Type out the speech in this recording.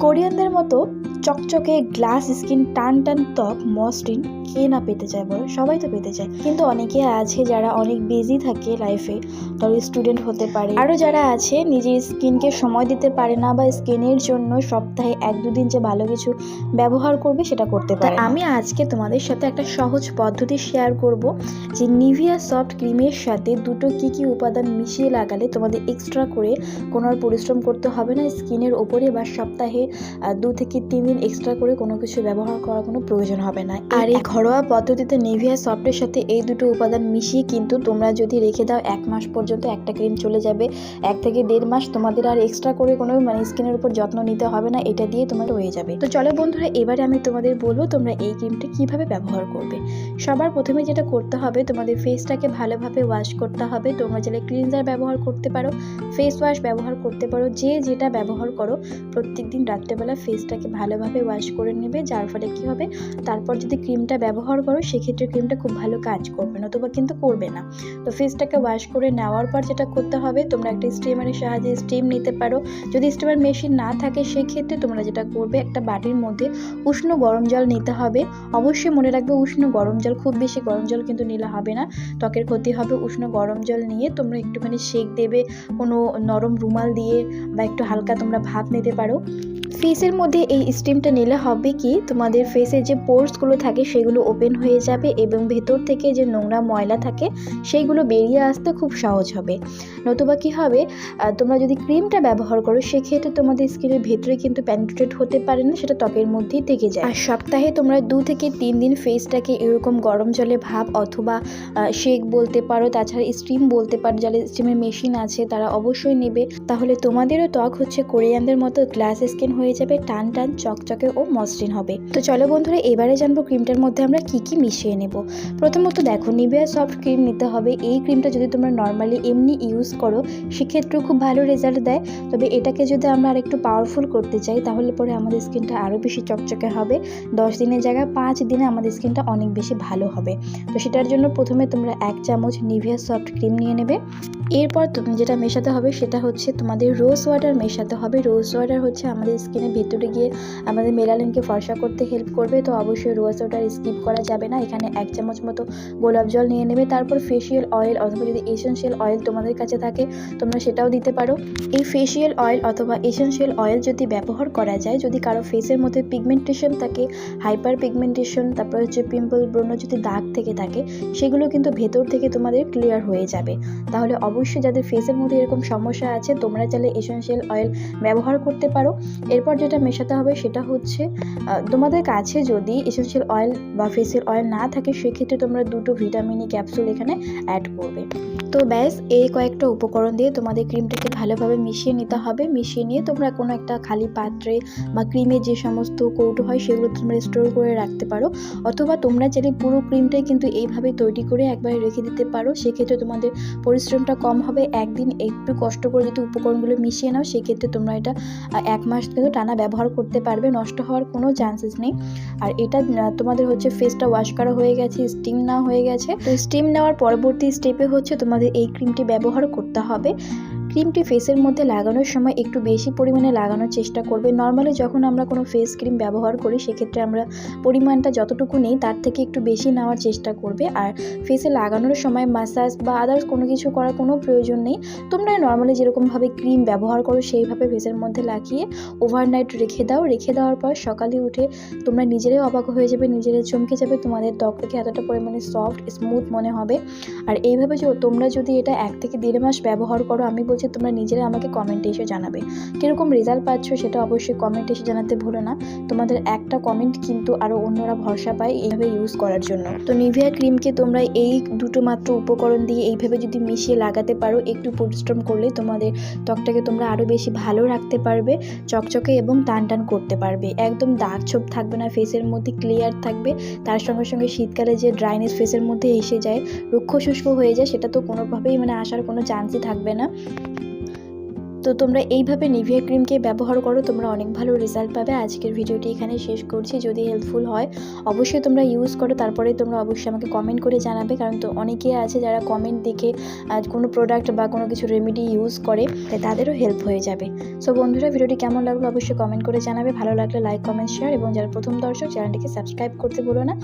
কোরিয়ানদের মতো চকচকে গ্লাস স্কিন টান টান ত্বক মসৃণ কে না পেতে চায় বলো? সবাই তো পেতে চায়। কিন্তু অনেকে আছে যারা অনেক বিজি থাকে লাইফে ধরো স্টুডেন্ট হতে পারে। আরও যারা আছে নিজের স্কিনকে সময় দিতে পারে না বা স্কিনের জন্য সপ্তাহে এক দুদিন যে ভালো কিছু ব্যবহার করবে সেটা করতে পারে আমি আজকে তোমাদের সাথে একটা সহজ পদ্ধতি শেয়ার করব যে নিভিয়া সফট ক্রিমের সাথে দুটো কি কি উপাদান মিশিয়ে লাগালে তোমাদের এক্সট্রা করে কোনো আর পরিশ্রম করতে হবে না স্কিনের ওপরে বা সপ্তাহে দু থেকে তিন দিন এক্সট্রা করে কোনো কিছু ব্যবহার করার কোনো প্রয়োজন হবে না। আর এই ঘরোয়া পদ্ধতিতে নেভিয়া সফটের সাথে এই দুটো উপাদান মিশিয়ে কিন্তু তোমরা যদি রেখে দাও এক মাস পর্যন্ত একটা ক্রিম চলে যাবে এক থেকে দেড় মাস তোমাদের আর এক্সট্রা করে কোনো মানে স্কিনের উপর যত্ন নিতে হবে না এটা দিয়ে তোমার হয়ে যাবে। তো চলো বন্ধুরা এবারে আমি তোমাদের বলব তোমরা এই ক্রিমটা কীভাবে ব্যবহার করবে। সবার প্রথমে যেটা করতে হবে তোমাদের ফেসটাকে ভালোভাবে ওয়াশ করতে হবে। তোমরা চাইলে ক্লিনজার ব্যবহার করতে পারো ফেস ওয়াশ ব্যবহার করতে পারো যে যেটা ব্যবহার করো প্রত্যেকদিন রাত্রেবেলা ফেসটাকে ভালোভাবে ওয়াশ করে নেবে, যার ফলে কি হবে? তারপর যদি ক্রিমটা ব্যবহার করো, সেক্ষেত্রে ক্রিমটা খুব ভালো কাজ করবে, নতুবা কিন্তু করবে না। তো ফেসটাকে ওয়াশ করে নেওয়ার পর যেটা করতে হবে, তোমরা একটা স্টিমারের সাহায্যে স্টিম নিতে পারো। যদি স্টিমার মেশিন না থাকে, সেক্ষেত্রে তোমরা যেটা করবে, একটা বাটির মধ্যে উষ্ণ গরম জল নিতে হবে। অবশ্যই মনে রাখবে, উষ্ণ গরম জল, খুব বেশি গরম জল কিন্তু নিলে হবে না। ত্বকের ক্ষতি হবে, উষ্ণ গরম জল নিয়ে তোমরা একটুখানি সেক দেবে, কোনো নরম রুমাল দিয়ে বা একটু হালকা তোমরা ভাপ নিতে পারো। ফেসের মধ্যে এই স্টিমটা নিলে হবে কি, তোমাদের ফেসের যে পোর্সগুলো থাকে সেগুলো ওপেন হয়ে যাবে এবং ভেতর থেকে যে নোংরা ময়লা থাকে সেইগুলো বেরিয়ে আসতে খুব সহজ হবে। নতুবা কি হবে তোমরা যদি ক্রিমটা ব্যবহার করো, সেক্ষেত্রে তোমাদের স্কিনের ভেতরে কিন্তু প্যানিট্রেট হতে পারে না, সেটা ত্বকের মধ্যেই থেকে যায়। আর সপ্তাহে তোমরা দু থেকে তিন দিন ফেসটাকে এরকম গরম জলে ভাব অথবা শেক বলতে পারো, তাছাড়া স্টিম বলতে পারো, যাদের স্টিমের মেশিন আছে তারা অবশ্যই নেবে। তাহলে তোমাদেরও ত্বক হচ্ছে কোরিয়ানদের মতো গ্লাস স্কিন হয়ে যাবে টান টান, চকচকে ও মসৃণ হবে। তো চলো বন্ধুরা, এবারে জানব ক্রিমটার মধ্যে আমরা কি কি মিশিয়ে নেব। প্রথমত দেখো নিভিয়া সফট ক্রিম নিতে হবে। এই ক্রিমটা যদি তোমরা নর্মালি এমনি ইউজ করো, সেক্ষেত্রেও খুব ভালো রেজাল্ট দেয়। তবে এটাকে যদি আমরা আর একটু পাওয়ারফুল করতে চাই, তাহলে পরে আমাদের স্কিনটা আরও বেশি চকচকে হবে। দশ দিনের জায়গায় পাঁচ দিনে আমাদের স্কিনটা অনেক বেশি ভালো হবে। তো সেটার জন্য প্রথমে তোমরা এক চামচ নিভিয়া সফট ক্রিম নিয়ে নেবে। এরপর তুমি যেটা মেশাতে হবে সেটা হচ্ছে তোমাদের রোজ ওয়াটার মেশাতে হবে। রোজ ওয়াটার হচ্ছে আমাদের স্কিনের ভেতরে গিয়ে আমাদের মেলালিনকে ফর্সা করতে হেল্প করবে। তো অবশ্যই রোজ ওয়াটার স্কিপ করা যাবে না। এখানে এক চামচ মতো গোলাপ জল নিয়ে নেবে। তারপর ফেসিয়াল অয়েল অথবা যদি এসেন্সিয়াল অয়েল তোমাদের কাছে থাকে, তোমরা সেটাও দিতে পারো। এই ফেসিয়াল অয়েল অথবা এসেন্সিয়াল অয়েল যদি ব্যবহার করা যায়, যদি কারও ফেসের মধ্যে পিগমেন্টেশন থাকে হাইপার পিগমেন্টেশন তারপর হচ্ছে পিম্পল ব্রণ যদি দাগ থেকে থাকে, সেগুলো কিন্তু ভেতর থেকে তোমাদের ক্লিয়ার হয়ে যাবে। তাহলে অবশ্যই যাদের ফেসের মধ্যে এরকম সমস্যা আছে, তোমরা চাইলে এসেন্সিয়াল অয়েল ব্যবহার করতে পারো। এরপর যেটা মেশাতে হবে সেটা হচ্ছে তোমাদের কাছে যদি এসেন্সিয়াল অয়েল বা ফেসিয়াল অয়েল না থাকে, সেক্ষেত্রে তোমরা দুটো ভিটামিনি ক্যাপসুল এখানে অ্যাড করবে। তো ব্যাস, এই কয়েকটা উপকরণ দিয়ে তোমাদের ক্রিমটাকে ভালোভাবে মিশিয়ে নিতে হবে। মিশিয়ে নিয়ে তোমরা কোনো একটা খালি পাত্রে বা ক্রিমের যে সমস্ত কৌটো হয়, সেগুলো তোমরা স্টোর করে রাখতে পারো। অথবা তোমরা চাইলে পুরো ক্রিমটাই কিন্তু এইভাবে তৈরি করে একবারে রেখে দিতে পারো। সেক্ষেত্রে তোমাদের পরিশ্রমটা কম হবে, একদিন একটু কষ্ট করে যদি উপকরণগুলো মিশিয়ে নাও, সেক্ষেত্রে তোমরা এটা এক মাস কিন্তু টানা ব্যবহার করতে পারবে, নষ্ট হওয়ার কোনো চান্সেস নেই। আর এটা তোমাদের হচ্ছে ফেসটা ওয়াশ করা হয়ে গেছে স্টিম না হয়ে গেছে। তো স্টিম নেওয়ার পরবর্তী স্টেপে হচ্ছে তোমাদের এই ক্রিমটি ব্যবহার করতে হবে। ক্রিমটি ফেসের মধ্যে লাগানোর সময় একটু বেশি পরিমাণে লাগানোর চেষ্টা করবে। নর্মালি যখন আমরা কোনো ফেস ক্রিম ব্যবহার করি, সেক্ষেত্রে আমরা পরিমাণটা যতটুকু নেই, তার থেকে একটু বেশি নেওয়ার চেষ্টা করবে। আর ফেসে লাগানোর সময় মাসাজ বা আদার্স কোনো কিছু করার কোনো প্রয়োজন নেই। তোমরা নর্মালি যেরকমভাবে ক্রিম ব্যবহার করো, সেইভাবে ফেসের মধ্যে লাগিয়ে ওভারনাইট রেখে দাও। রেখে দেওয়ার পর সকালে উঠে তোমরা নিজেরাই অবাক হয়ে যাবে, নিজেরাই চমকে যাবে। তোমাদের ত্বকটাকে এতটা পরিমাণে সফট স্মুথ মনে হবে। আর এইভাবে তোমরা যদি এটা এক থেকে দেড় মাস ব্যবহার করো, আমি বলছি তোমরা নিজেরা আমাকে কমেন্টে এসে জানাবে। কীরকম রেজাল্ট পাচ্ছ সেটা অবশ্যই কমেন্টে এসে জানাতে ভুলো না। তোমাদের একটা কমেন্ট কিন্তু আরও অন্যরা ভরসা পায় এইভাবে ইউজ করার জন্য। তো নিভিয়া ক্রিমকে তোমরা এই দুটো মাত্র উপকরণ দিয়ে এইভাবে যদি মিশিয়ে লাগাতে পারো, একটু পরিশ্রম করলে তোমাদের ত্বকটাকে তোমরা আরও বেশি ভালো রাখতে পারবে, চকচকে এবং টান টান করতে পারবে। একদম দাগ ছোপ থাকবে না ফেসের মধ্যে ক্লিয়ার থাকবে। তার সঙ্গে সঙ্গে শীতকালে যে ড্রাইনেস ফেসের মধ্যে এসে যায় রুক্ষ শুষ্ক হয়ে যায়, সেটা তো কোনোভাবেই মানে আসার কোনো চান্সই থাকবে না। তো তোমরা এইভাবে নিভিয়া ক্রিমকে ব্যবহার করো, তোমরা অনেক ভালো রেজাল্ট পাবে। আজকের ভিডিওটি এখানে শেষ করছি। যদি হেল্পফুল হয়, অবশ্যই তোমরা ইউজ করো। তারপরে তোমরা অবশ্যই আমাকে কমেন্ট করে জানাবে, কারণ তো অনেকে আছে যারা কমেন্ট দেখে কোনো প্রোডাক্ট বা কোনো কিছু রেমেডি ইউজ করে, তাই তাদেরও হেল্প হয়ে যাবে। সো বন্ধুরা, ভিডিওটি কেমন লাগল অবশ্যই কমেন্ট করে জানাবে। ভালো লাগলে লাইক কমেন্ট শেয়ার এবং যারা প্রথম দর্শক চ্যানেলটিকে সাবস্ক্রাইব করতে বলো না।